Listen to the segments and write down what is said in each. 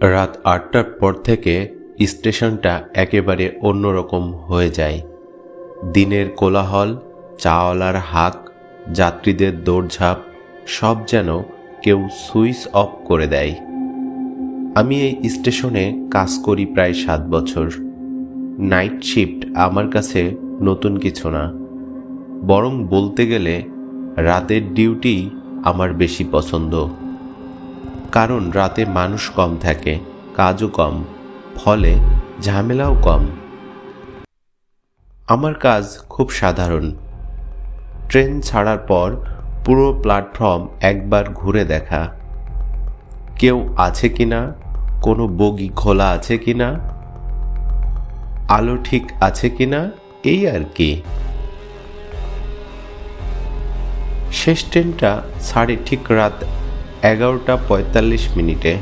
রাত আটটার পর থেকে স্টেশনটা একেবারে অন্যরকম হয়ে যায়। দিনের কোলাহল, চাওয়ালার হাক, যাত্রীদের দৌড়ঝাঁপ, সব যেন কেউ সুইচ অফ করে দেয়। আমি এই স্টেশনে কাজ করি প্রায় সাত বছর। নাইট শিফট আমার কাছে নতুন কিছু না। বরং বলতে গেলে রাতের ডিউটি আমার বেশি পছন্দ। কারণ রাতে মানুষ কম থাকে, কাজও কম, ফলে ঝামেলাও কম। আমার কাজ খুব সাধারণ। ট্রেন ছাড়ার পর পুরো প্ল্যাটফর্ম একবার ঘুরে দেখা। কেউ আছে কি না কোনো বগি খোলা আছে কি না আলো ঠিক আছে কি না এই আর কি। শেষ ট্রেনটা সাড়ে ঠিক রাত এগারোটা পঁয়তাল্লিশ মিনিটে।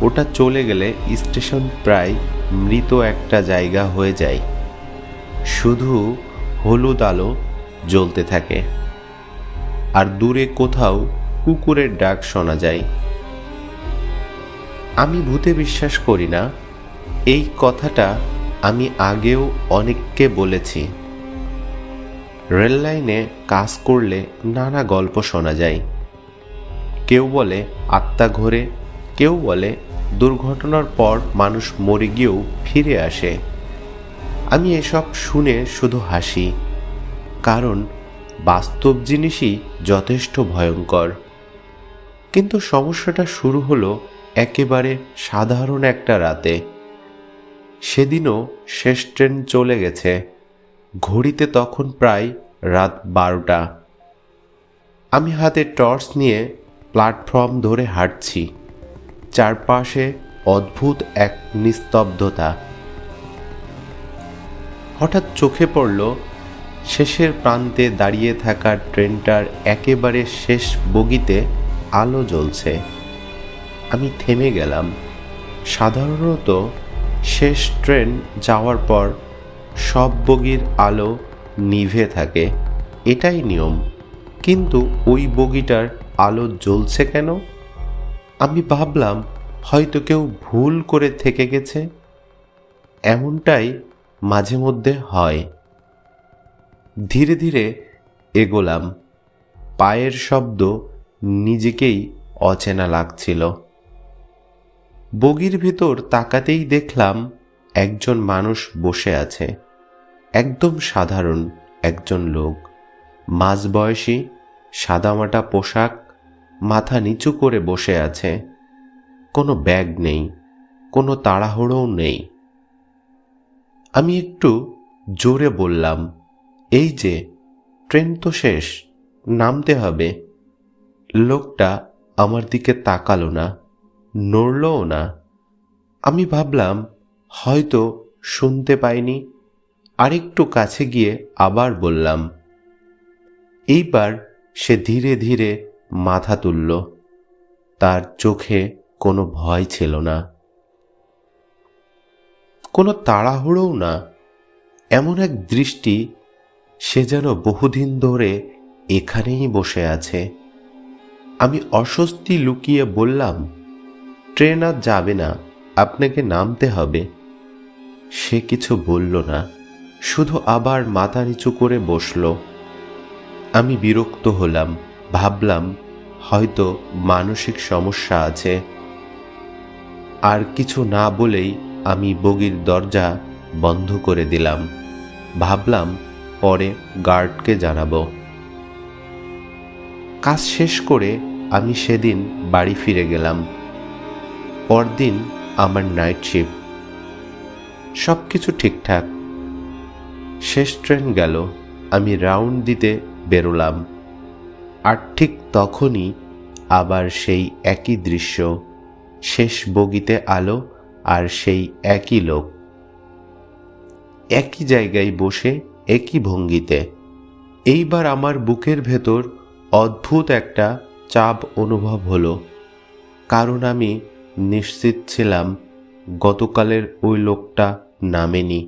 ওটা চলে গেলে স্টেশন প্রায় মৃত একটা জায়গা হয়ে যায়। শুধু হলুদ আলো জ্বলতে থাকে। আর দূরে কোথাও কুকুরের ডাক শোনা যায়। আমি ভূতে বিশ্বাস করি না। এই কথাটা আমি আগেও অনেককে বলেছি। রেললাইনে কাজ করলে নানা গল্প শোনা যায়। কেউ বলে আত্মা ঘোরে, কেউ বলে দুর্ঘটনার পর মানুষ মরে গিয়েও ফিরে আসে। আমি এসব শুনে শুধু হাসি, কারণ বাস্তব জিনিসই যথেষ্ট ভয়ঙ্কর। কিন্তু সমস্যাটা শুরু হলো একেবারে সাধারণ একটা রাতে। সেদিনও শেষ ট্রেন চলে গেছে, ঘড়িতে তখন প্রায় রাত বারোটা। আমি হাতে টর্চ নিয়ে প্ল্যাটফর্ম ধরে হাঁটছি। চারপাশে অদ্ভুত এক নিস্তব্ধতা। হঠাৎ চোখে পড়ল, শেষের প্রান্তে দাঁড়িয়ে থাকা ট্রেনটার একেবারে শেষ বগিতে আলো জ্বলছে। আমি থেমে গেলাম। সাধারণত শেষ ট্রেন যাওয়ার পর সব বগির আলো নিভে থাকে। এটাই নিয়ম। কিন্তু ওই বগিটার আলো জ্বলছে কেন? আমি ভাবলাম, হয়তো কেউ ভুল করে থেকে গেছে। এমনটাই মাঝে মধ্যে হয়। ধীরে ধীরে এগোলাম। পায়ের শব্দ নিজেকেই অচেনা লাগছিল। বগির ভেতর তাকাতেই দেখলাম, একজন মানুষ বসে আছে। একদম সাধারণ একজন লোক। মাঝবয়সী, সাদামাটা পোশাক মাথা নিচু করে বসে আছে। কোনো ব্যাগ নেই, কোনো তাড়াহুড়োও নেই। আমি একটু জোরে বললাম, এই যে, ট্রেন তো শেষ, নামতে হবে। লোকটা আমার দিকে তাকালো না, নড়লও না। আমি ভাবলাম, হয়তো শুনতে পাইনি। আরেকটু কাছে গিয়ে আবার বললাম, এইবার সে ধীরে ধীরে মাথা তুলল। তার চোখে কোনো ভয় ছিল না। কোনো তাড়াহুড়োও না। এমন এক দৃষ্টি সে যেন বহুদিন ধরে এখানেই বসে আছে। আমি অস্বস্তি লুকিয়ে বললাম, ট্রেন আর যাবে না, আপনাকে নামতে হবে। সে কিছু বলল না, শুধু আবার মাথা নিচু করে বসল। আমি বিরক্ত হলাম। ভাবলাম, হয়তো মানসিক সমস্যা আছে। আর কিছু না বলেই আমি বগির দরজা বন্ধ করে দিলাম। ভাবলাম, পরে গার্ডকে জানাব। কাজ শেষ করে আমি সেদিন বাড়ি ফিরে গেলাম। পরদিন আমার নাইট শিফট। সব কিছু ঠিকঠাক। শেষ ট্রেন গেল। আমি রাউন্ড দিতে বেরোলাম। আর ঠিক তখনই আবার সেই একই দৃশ্য, শেষ বগিতে আলো আর সেই একই লোক। একই জায়গায় বসে, একই ভঙ্গিতে। এইবার আমার বুকের ভেতর অদ্ভুত একটা চাপ অনুভব হলো, কারণ আমি নিশ্চিত ছিলাম গতকালের ওই লোকটা নামেনি।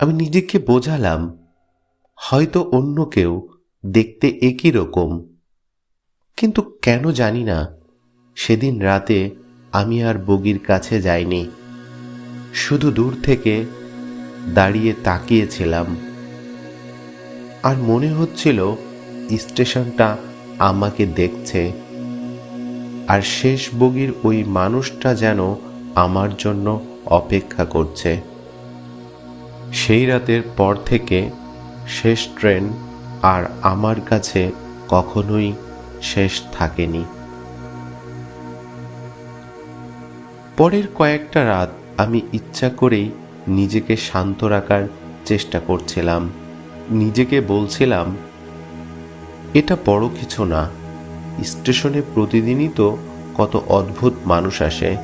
আমি নিজেকে বোঝালাম, হয়তো অন্য কেউ দেখতে একই রকম। কিন্তু কেন জানি না, সেদিন রাতে আমি আর বগির কাছে যাইনি। শুধু দূর থেকে দাঁড়িয়ে তাকিয়েছিলাম। আর মনে হচ্ছিল স্টেশনটা আমাকে দেখছে। আর শেষ বগির ওই মানুষটা যেন আমার জন্য অপেক্ষা করছে। সেই রাতের পর থেকে শেষ ট্রেন আর আমার কাছে কখনোই শেষ থাকেনি। পরের কয়েকটা রাত আমি ইচ্ছা করেই নিজেকে শান্ত রাখার চেষ্টা করছিলাম। নিজেকে বলছিলাম, এটা বড় কিছু না। স্টেশনে প্রতিদিনই তো কত অদ্ভুত মানুষ আসে।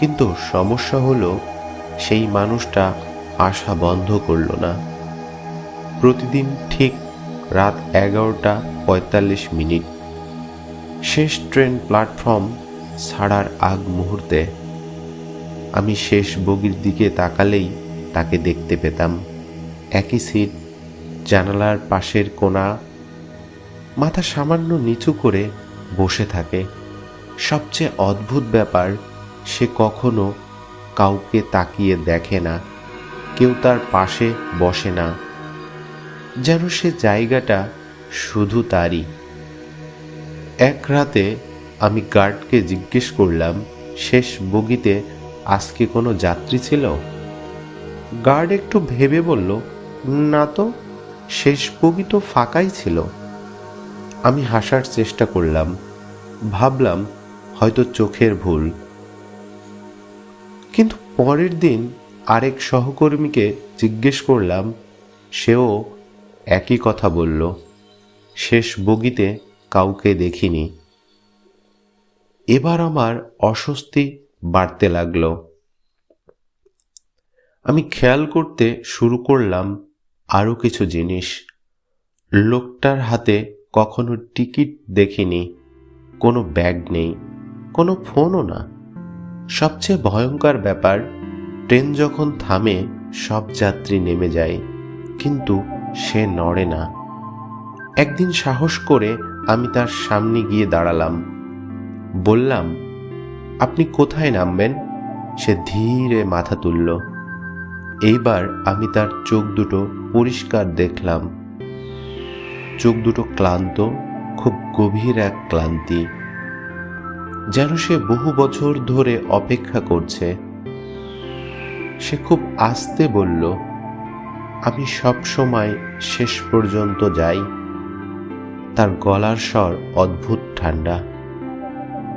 কিন্তু সমস্যা হলো সেই মানুষটা আসা বন্ধ করল না। প্রতিদিন ঠিক রাত এগারোটা পঁয়তাল্লিশ মিনিট। শেষ ট্রেন প্ল্যাটফর্ম ছাড়ার আগ মুহূর্তে আমি শেষ বগির দিকে তাকালেই তাকে দেখতে পেতাম। একই সিট, জানালার পাশের কোণা, মাথা সামান্য নিচু করে বসে থাকে। সবচেয়ে অদ্ভুত ব্যাপার, সে কখনো কাউকে তাকিয়ে দেখে না, কেউ তার পাশে বসে না। যেন সে জায়গাটা শুধু তারই। এক রাতে আমি গার্ডকে জিজ্ঞেস করলাম, শেষ বগিতে আজকে কোনো যাত্রী ছিল? গার্ড একটু ভেবে বলল, না তো, শেষ বগি তো ফাঁকাই ছিল। আমি হাসার চেষ্টা করলাম, ভাবলাম হয়তো চোখের ভুল। কিন্তু পরের দিন আরেক সহকর্মীকে জিজ্ঞেস করলাম, সেও একই কথা বলল, শেষ বগিতে কাউকে দেখিনি। এবার আমার অস্বস্তি বাড়তে লাগল। আমি খেয়াল করতে শুরু করলাম আরও কিছু জিনিস। লোকটার হাতে কখনো টিকিট দেখিনি, কোনো ব্যাগ নেই, কোনো ফোনও না। সবচেয়ে ভয়ঙ্কর ব্যাপার, ট্রেন যখন থামে, সব যাত্রী নেমে যায়। কিন্তু সে নড়ে না। একদিন সাহস করে আমি তার সামনে গিয়ে দাঁড়ালাম। বললাম, আপনি কোথায় নামবেন? সে ধীরে মাথা তুলল। এইবার আমি তার চোখ দুটো পরিষ্কার দেখলাম। চোখ দুটো ক্লান্ত, খুব গভীর এক ক্লান্তি। যেন সে বহু বছর ধরে অপেক্ষা করছে। সে খুব আস্তে বলল আমি সব সময় শেষ পর্যন্ত যাই। তার গলার স্বর অদ্ভুত ঠান্ডা।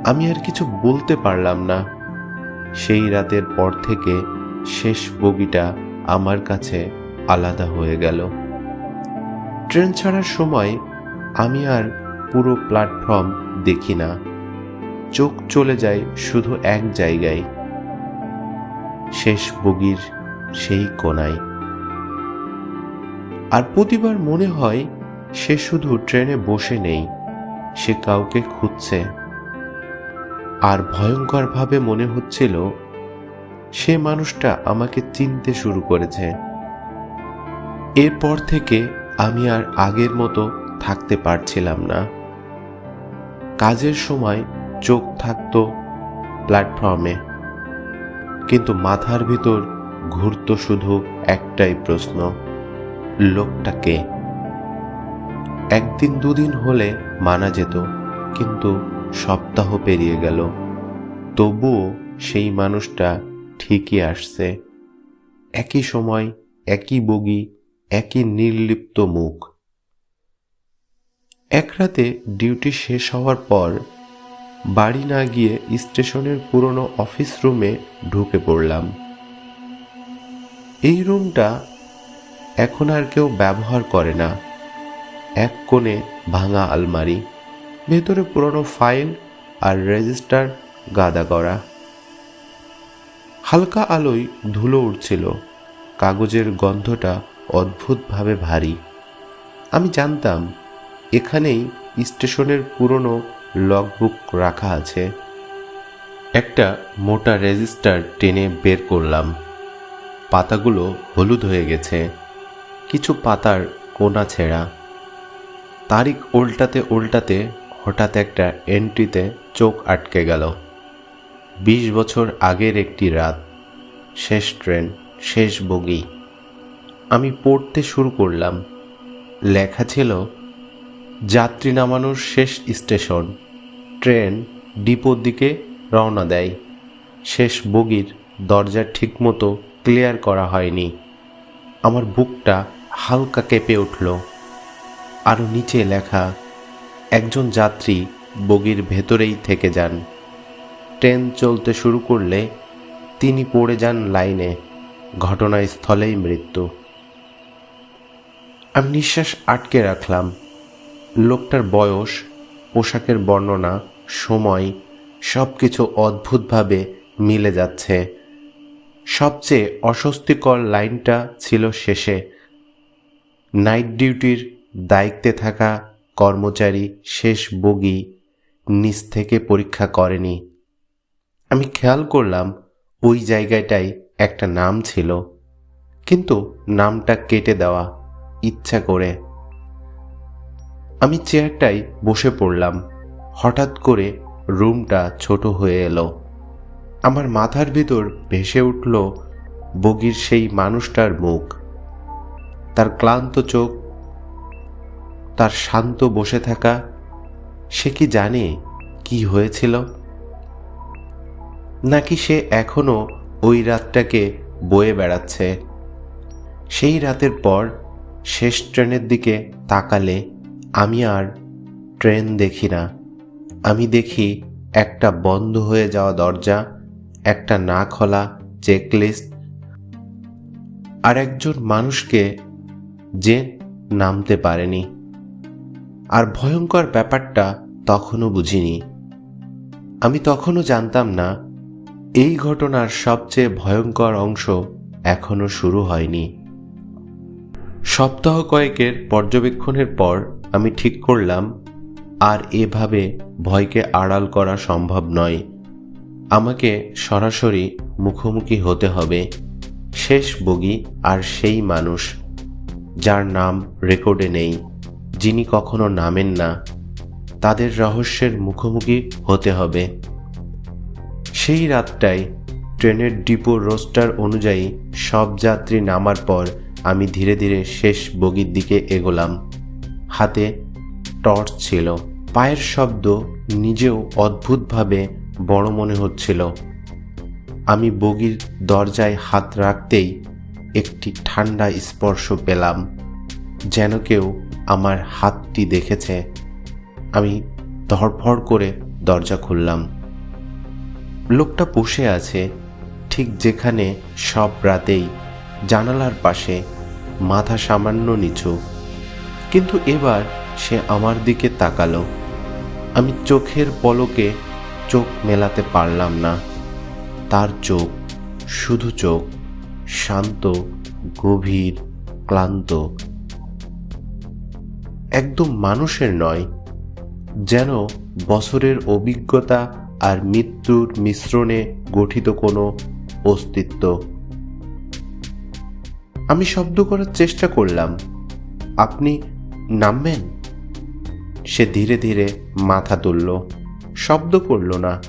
আমি আর কিছু বলতে পারলাম না। সেই রাতের পর থেকে শেষ বগিটা আমার কাছে আলাদা হয়ে গেল। ট্রেন ছাড়ার সময় আমি আর পুরো প্ল্যাটফর্ম দেখি না। চোখ চলে যায় শুধু এক জায়গায়। শেষ বগির সেই কোনায়। আর প্রতিবার মনে হয় সে শুধু ট্রেনে বসে নেই, সে কাউকে খুঁজছে। আর ভয়ঙ্করভাবে মনে হচ্ছিল, সে মানুষটা আমাকে চিনতে শুরু করেছে। এরপর থেকে আমি আর আগের মতো থাকতে পারছিলাম না। কাজের সময় চোখ থাকত প্ল্যাটফর্মে, কিন্তু মাথার ভিতর ঘুরত শুধু একটাই প্রশ্ন লোকটাকে। একদিন দুদিন হলে মানা যেত, কিন্তু সপ্তাহ পেরিয়ে গেল। তবুও সেই মানুষটা ঠিকই আসছে। একই সময় একই বগি, একই নির্লিপ্ত মুখ। এক রাতে ডিউটি শেষ হওয়ার পর বাড়ি না গিয়ে স্টেশনের পুরনো অফিস রুমে ঢুকে পড়লাম। এই রুমটা এখন আর কেউ ব্যবহার করে না। এক কোণে ভাঙা আলমারি, ভেতরে পুরনো ফাইল আর রেজিস্টার গাদা করা। হালকা আলোয় ধুলো উঠছিল কাগজের গন্ধটা অদ্ভুতভাবে ভারী। আমি জানতাম, এখানেই স্টেশনের পুরনো লগবুক রাখা আছে। একটা মোটা রেজিস্টার টেনে বের করলাম। পাতাগুলো হলুদ হয়ে গেছে। কিছু পাতার কোনা ছেঁড়া। তারিখ উল্টাতে উল্টাতে হঠাৎ একটা এন্ট্রিতে চোখ আটকে গেল। বিশ বছর আগের একটি রাত। শেষ ট্রেন, শেষ বগি। আমি পড়তে শুরু করলাম। লেখা ছিল, যাত্রী নামানোর শেষ স্টেশন। ট্রেন ডিপোর দিকে রওনা দেয়। শেষ বগির দরজা ঠিকমতো ক্লিয়ার করা হয়নি। আমার বুকটা হালকা কেঁপে উঠল। আরও নিচে লেখা, একজন যাত্রী বগির ভেতরেই থেকে যান। ট্রেন চলতে শুরু করলে তিনি পড়ে যান লাইনে। ঘটনাস্থলেই মৃত্যু। আমি নিঃশ্বাস আটকে রাখলাম। লোকটার বয়স, পোশাকের বর্ণনা, সময় সব কিছু অদ্ভুতভাবে মিলে যাচ্ছে। সবচেয়ে অস্বস্তিকর লাইনটা ছিল শেষে। নাইট ডিউটির দায়িত্বে থাকা কর্মচারী শেষ বগি নিচ থেকে পরীক্ষা করেনি। আমি খেয়াল করলাম ওই জায়গাটায় একটা নাম ছিল, কিন্তু নামটা কেটে দেওয়া ইচ্ছা করে। আমি চেয়ারটাই বসে পড়লাম। হঠাৎ করে রুমটা ছোট হয়ে এলো। আমার মাথার ভিতর ভেসে উঠল বগির সেই মানুষটার মুখ। তার ক্লান্ত চোখ, তার শান্ত বসে থাকা, সে কি জানে কি হয়েছিল? নাকি সে এখনও ওই রাতটাকে বয়ে বেড়াচ্ছে? সেই রাতের পর শেষ ট্রেনের দিকে তাকালে আমি আর ট্রেন দেখি না। আমি দেখি একটা বন্ধ হয়ে যাওয়া দরজা, একটা না খোলা চেকলিস্ট, আর একজন মানুষকে যে নামতে পারেনি। আর ভয়ঙ্কর ব্যাপারটা তখনও বুঝিনি। আমি তখনও জানতাম না, এই ঘটনার সবচেয়ে ভয়ঙ্কর অংশ এখনও শুরু হয়নি। সপ্তাহ কয়েকের পর্যবেক্ষণের পর আমি ঠিক করলাম, আর এভাবে ভয়কে আড়াল করা সম্ভব নয়। আমাকে সরাসরি মুখোমুখি হতে হবে, শেষ বগি আর সেই মানুষ। যার নাম রেকর্ডে নেই, যিনি কখনো নামেন না, তাদের রহস্যের মুখোমুখি হতে হবে। সেই রাতটায় ট্রেনের ডিপো রোস্টার অনুযায়ী সব যাত্রী নামার পর আমি ধীরে ধীরে শেষ বগির দিকে এগোলাম। হাতে টর্চ ছিল। পায়ের শব্দ নিজেও অদ্ভুতভাবে বড় মনে হচ্ছিল। আমি বগির দরজায় হাত রাখতেই একটি ঠান্ডা স্পর্শ পেলাম, যেন কেউ আমার হাতটি দেখেছে। আমি ধরফড় করে দরজা খুললাম। লোকটা বসে আছে ঠিক যেখানে সব রাতেই, জানালার পাশে, মাথা সামান্য নিচু। কিন্তু এবার সে আমার দিকে তাকালো। আমি চোখের পলকে চোখ মেলাতে পারলাম না। তার চোখ, শুধু চোখ। শান্ত, গভীর, ক্লান্ত। একদম মানুষের নয়, যেন বছরের অভিজ্ঞতা আর মৃত্যুর মিশ্রণে গঠিত কোনো অস্তিত্ব। আমি শব্দ করার চেষ্টা করলাম। আপনি নামবেন? সে ধীরে ধীরে মাথা তুলল। শব্দ করল না।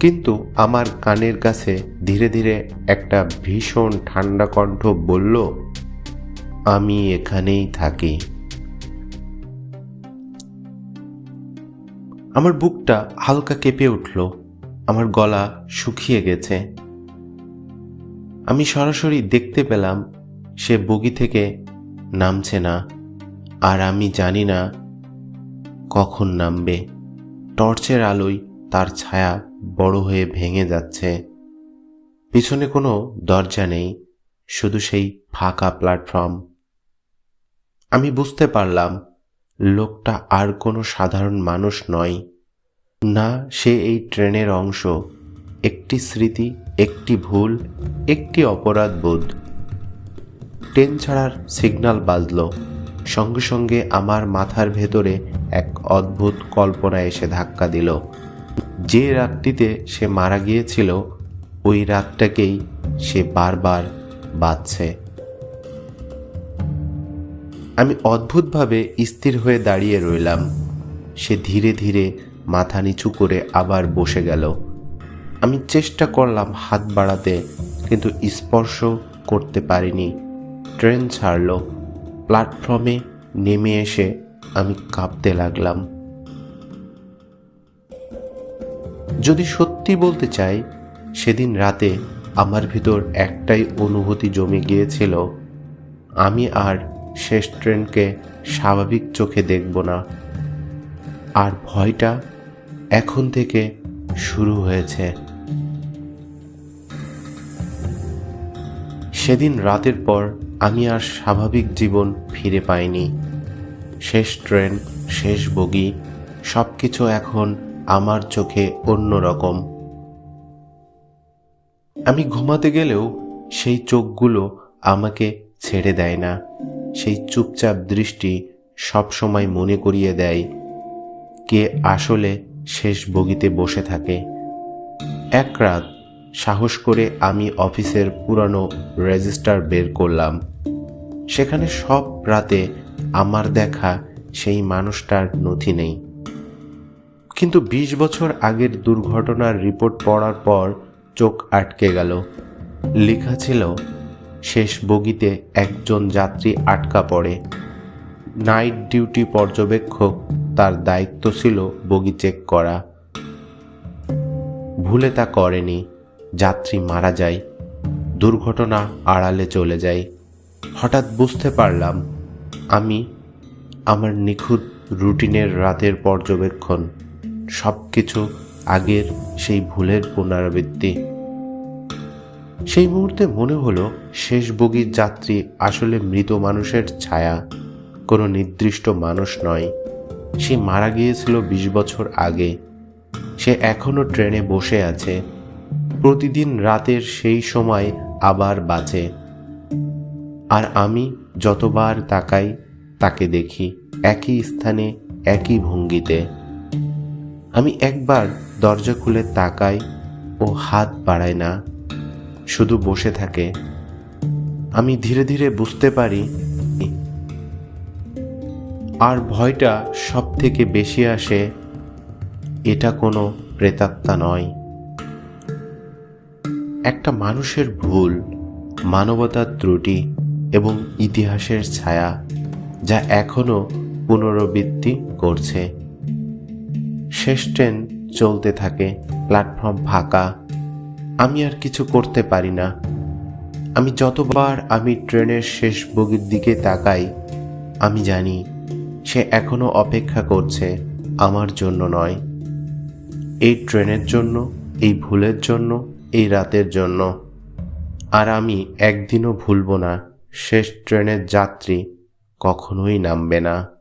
কিন্তু আমার কানের কাছে ধীরে ধীরে একটা ভীষণ ঠান্ডা কণ্ঠ বলল, আমি এখানেই থাকি। আমার বুকটা হালকা কেঁপে উঠল, আমার গলা শুকিয়ে গেছে। আমি সরাসরি দেখতে পেলাম, সে বগি থেকে নামছে না, আর আমি জানি না কখন নামবে। টর্চের আলোয় তার ছায়া বড় হয়ে ভেঙে যাচ্ছে। পিছনে কোনো দরজা নেই, শুধু সেই ফাঁকা প্ল্যাটফর্ম আমি বুঝতে পারলাম, লোকটা আর কোনো সাধারণ মানুষ নয়। না, সে এই ট্রেনের অংশ। একটি স্মৃতি, একটি ভুল, একটি অপরাধ বোধ। ট্রেন ছাড়ার সিগন্যাল বাজল। সঙ্গে সঙ্গে আমার মাথার ভেতরে এক অদ্ভুত কল্পনা এসে ধাক্কা দিল। যে রাতটিতে সে মারা গিয়েছিল, ওই রাতটাকেই সে বারবার বাঁচছে আমি অদ্ভুতভাবে স্থির হয়ে দাঁড়িয়ে রইলাম। সে ধীরে ধীরে মাথা নিচু করে আবার বসে গেল। আমি চেষ্টা করলাম হাত বাড়াতে, কিন্তু স্পর্শ করতে পারিনি। ট্রেন ছাড়লো। প্ল্যাটফর্মে নেমে এসে আমি কাঁপতে লাগলাম। যদি সত্যি বলতে চাই, সেদিন রাতে আমার ভিতর একটাই অনুভূতি জমে গিয়েছিল, আমি আর শেষ ট্রেনকে স্বাভাবিক চোখে দেখব না। আর ভয়টা এখন থেকে শুরু হয়েছে। সেদিন রাতের পর আমি আর স্বাভাবিক জীবন ফিরে পাইনি। শেষ ট্রেন, শেষ বগি সব কিছু এখন আমার চোখে অন্যরকম আমি ঘুমাতে গেলেও সেই চোখগুলো আমাকে ছেড়ে দেয় না। সেই চুপচাপ দৃষ্টি সবসময় মনে করিয়ে দেয় কে আসলে শেষ বগিতে বসে থাকে। এক রাত সাহস করে আমি অফিসের পুরানো রেজিস্টার বের করলাম। সেখানে সব রাতে আমার দেখা সেই মানুষটার নথি নেই। কিন্তু ২০ বছর আগের দুর্ঘটনার রিপোর্ট পড়ার পর চোখ আটকে গেল। লেখা ছিল, শেষ বগিতে একজন যাত্রী আটকা পড়ে। নাইট ডিউটি পর্যবেক্ষক তার দায়িত্ব ছিল বগি চেক করা। ভুলে তা করেনি, যাত্রী মারা যায়। দুর্ঘটনা আড়ালে চলে যায়। হঠাৎ বুঝতে পারলাম, আমি আমার নিখুঁত রুটিনের রাতের পর্যবেক্ষণ। সব কিছু আগের সেই ভুলের পুনরাবৃত্তি। সেই মুহূর্তে মনে হলো শেষ বগির যাত্রী আসলে মৃত মানুষের ছায়া। কোনো নির্দিষ্ট মানুষ নয়। সে মারা গিয়েছিল বিশ বছর আগে। সে এখনও ট্রেনে বসে আছে। প্রতিদিন রাতের সেই সময় আবার বাঁচে আর আমি যতবার তাকাই, তাকে দেখি। একই স্থানে, একই ভঙ্গিতে। আমি একবার দরজা খুলে তাকাই ও হাত বাড়ায় না, শুধু বসে থাকে। আমি ধীরে ধীরে বুঝতে পারি আর ভয়টা সব থেকে বেশি আসে এটা কোনো প্রেতাত্মা নয়। একটা মানুষের ভুল, মানবতার ত্রুটি এবং ইতিহাসের ছায়া যা এখনও পুনরাবৃত্তি করছে। শেষ ট্রেন চলতে থাকে, প্ল্যাটফর্ম ফাঁকা। আমি আর কিছু করতে পারি না। আমি যতবার আমি ট্রেনের শেষ বগির দিকে তাকাই, আমি জানি সে এখনও অপেক্ষা করছে আমার জন্য নয়। এই ট্রেনের জন্য, এই ভুলের জন্য, এই রাতের জন্য। আর আমি একদিনও ভুলব না, শেষ ট্রেনের যাত্রী কখনোই নামবে না।